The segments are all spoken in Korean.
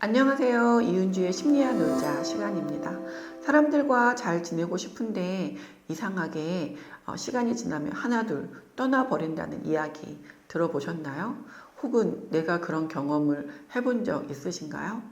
안녕하세요. 이윤주의 심리학 놀자 시간입니다. 사람들과 잘 지내고 싶은데 이상하게 어, 시간이 지나면 하나둘 떠나버린다는 이야기 들어보셨나요? 혹은 내가 그런 경험을 해본 적 있으신가요?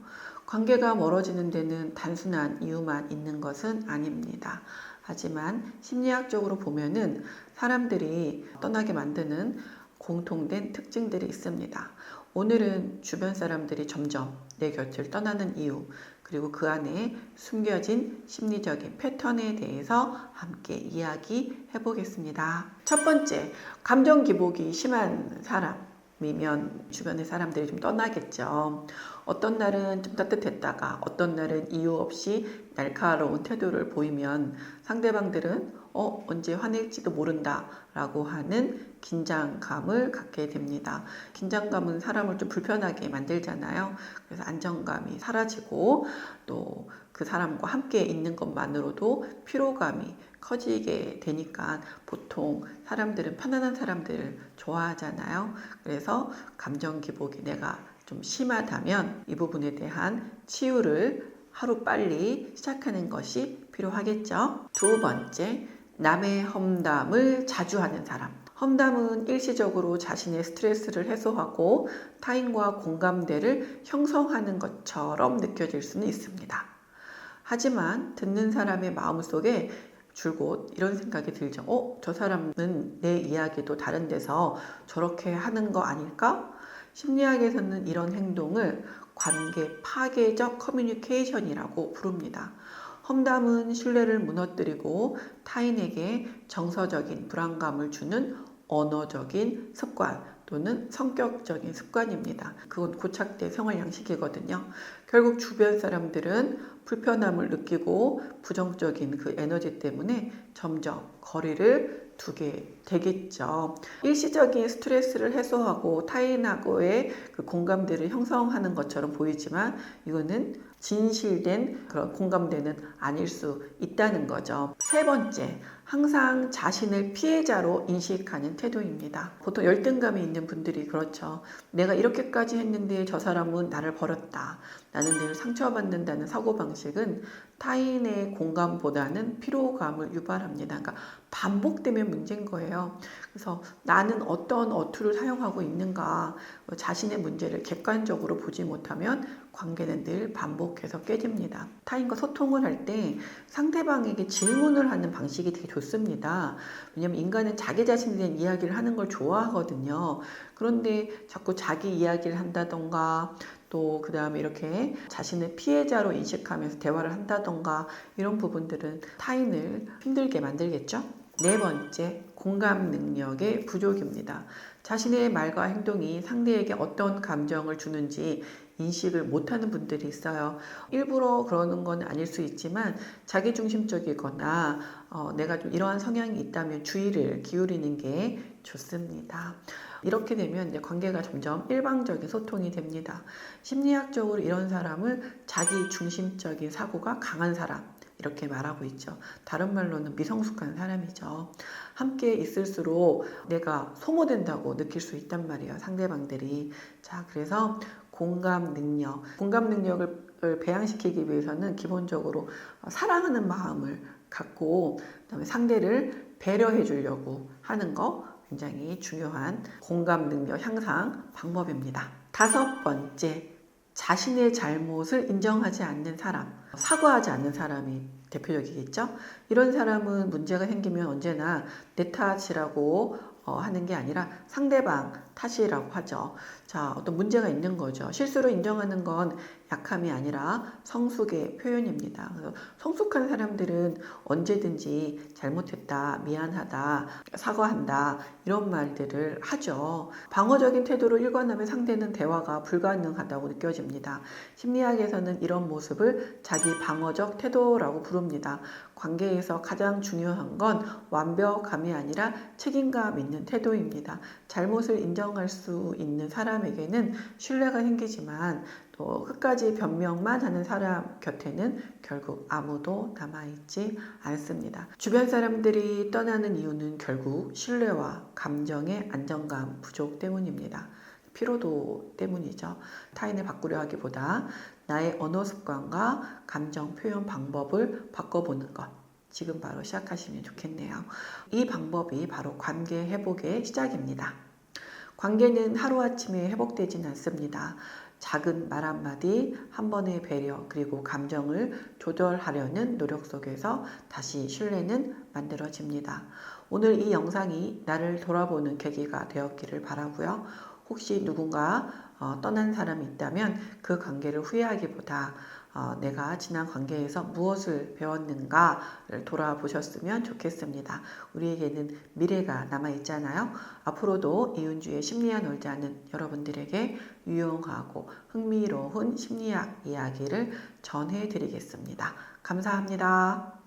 관계가 멀어지는 데는 단순한 이유만 있는 것은 아닙니다. 하지만 심리학적으로 보면은 사람들이 떠나게 만드는 공통된 특징들이 있습니다. 오늘은 주변 사람들이 점점 내 곁을 떠나는 이유, 그리고 그 안에 숨겨진 심리적인 패턴에 대해서 함께 이야기해 보겠습니다. 첫 번째, 감정 기복이 심한 사람이면 주변의 사람들이 좀 떠나겠죠. 어떤 날은 좀 따뜻했다가 어떤 날은 이유 없이 날카로운 태도를 보이면 상대방들은 어, 언제 화낼지도 모른다 라고 하는 긴장감을 갖게 됩니다. 긴장감은 사람을 좀 불편하게 만들잖아요. 그래서 안정감이 사라지고 또 그 사람과 함께 있는 것만으로도 피로감이 커지게 되니까 보통 사람들은 편안한 사람들을 좋아하잖아요. 그래서 감정 기복이 내가 좀 심하다면 이 부분에 대한 치유를 하루 빨리 시작하는 것이 필요하겠죠. 두 번째, 남의 험담을 자주 하는 사람. 험담은 일시적으로 자신의 스트레스를 해소하고 타인과 공감대를 형성하는 것처럼 느껴질 수는 있습니다. 하지만 듣는 사람의 마음속에 줄곧 이런 생각이 들죠. 어, 저 사람은 내 이야기도 다른 데서 저렇게 하는 거 아닐까? 심리학에서는 이런 행동을 관계 파괴적 커뮤니케이션이라고 부릅니다. 험담은 신뢰를 무너뜨리고 타인에게 정서적인 불안감을 주는 언어적인 습관 또는 성격적인 습관입니다. 그건 고착된 생활 양식이거든요. 결국 주변 사람들은 불편함을 느끼고 부정적인 그 에너지 때문에 점점 거리를 두게 되겠죠. 일시적인 스트레스를 해소하고 타인하고의 그 공감대를 형성하는 것처럼 보이지만 이거는 진실된 그런 공감대는 아닐 수 있다는 거죠. 세 번째, 항상 자신을 피해자로 인식하는 태도입니다. 보통 열등감이 있는 분들이 그렇죠. 내가 이렇게까지 했는데 저 사람은 나를 버렸다. 나는 늘 상처받는다는 사고방식은 타인의 공감보다는 피로감을 유발합니다. 그러니까 반복되면 문제인 거예요. 그래서 나는 어떤 어투를 사용하고 있는가, 자신의 문제를 객관적으로 보지 못하면 관계는 늘 반복해서 깨집니다. 타인과 소통을 할 때 상대방에게 질문을 하는 방식이 되게 좋습니다. 왜냐하면 인간은 자기 자신에 대한 이야기를 하는 걸 좋아하거든요. 그런데 자꾸 자기 이야기를 한다던가 또 그 다음에 이렇게 자신을 피해자로 인식하면서 대화를 한다던가 이런 부분들은 타인을 힘들게 만들겠죠. 네 번째, 공감 능력의 부족입니다. 자신의 말과 행동이 상대에게 어떤 감정을 주는지 인식을 못하는 분들이 있어요. 일부러 그러는 건 아닐 수 있지만 자기중심적이거나 어, 내가 좀 이러한 성향이 있다면 주의를 기울이는 게 좋습니다. 이렇게 되면 이제 관계가 점점 일방적인 소통이 됩니다. 심리학적으로 이런 사람을 자기 중심적인 사고가 강한 사람 이렇게 말하고 있죠. 다른 말로는 미성숙한 사람이죠. 함께 있을수록 내가 소모된다고 느낄 수 있단 말이에요. 상대방들이. 자, 그래서 공감 능력, 공감 능력을 배양시키기 위해서는 기본적으로 사랑하는 마음을 갖고 그다음에 상대를 배려해 주려고 하는 거 굉장히 중요한 공감 능력 향상 방법입니다. 다섯 번째, 자신의 잘못을 인정하지 않는 사람, 사과하지 않는 사람이 대표적이겠죠. 이런 사람은 문제가 생기면 언제나 내 탓이라고 어, 하는 게 아니라 상대방 탓이라고 하죠. 자, 어떤 문제가 있는 거죠. 실수로 인정하는 건 약함이 아니라 성숙의 표현입니다. 그래서 성숙한 사람들은 언제든지 잘못했다, 미안하다, 사과한다, 이런 말들을 하죠. 방어적인 태도로 일관하면 상대는 대화가 불가능하다고 느껴집니다. 심리학에서는 이런 모습을 자기 방어적 태도라고 부릅니다. 관계에서 가장 중요한 건 완벽함이 아니라 책임감 있는 태도입니다. 잘못을 인정할 수 있는 사람에게는 신뢰가 생기지만 또 끝까지 변명만 하는 사람 곁에는 결국 아무도 남아있지 않습니다. 주변 사람들이 떠나는 이유는 결국 신뢰와 감정의 안정감 부족 때문입니다. 피로도 때문이죠. 타인을 바꾸려 하기보다 나의 언어 습관과 감정 표현 방법을 바꿔보는 것. 지금 바로 시작하시면 좋겠네요. 이 방법이 바로 관계 회복의 시작입니다. 관계는 하루아침에 회복되진 않습니다. 작은 말 한마디, 한 번의 배려, 그리고 감정을 조절하려는 노력 속에서 다시 신뢰는 만들어집니다. 오늘 이 영상이 나를 돌아보는 계기가 되었기를 바라고요. 혹시 누군가 어, 떠난 사람이 있다면 그 관계를 후회하기보다 어, 내가 지난 관계에서 무엇을 배웠는가를 돌아보셨으면 좋겠습니다. 우리에게는 미래가 남아 있잖아요. 앞으로도 이은주의 심리학 놀자는 여러분들에게 유용하고 흥미로운 심리학 이야기를 전해드리겠습니다. 감사합니다.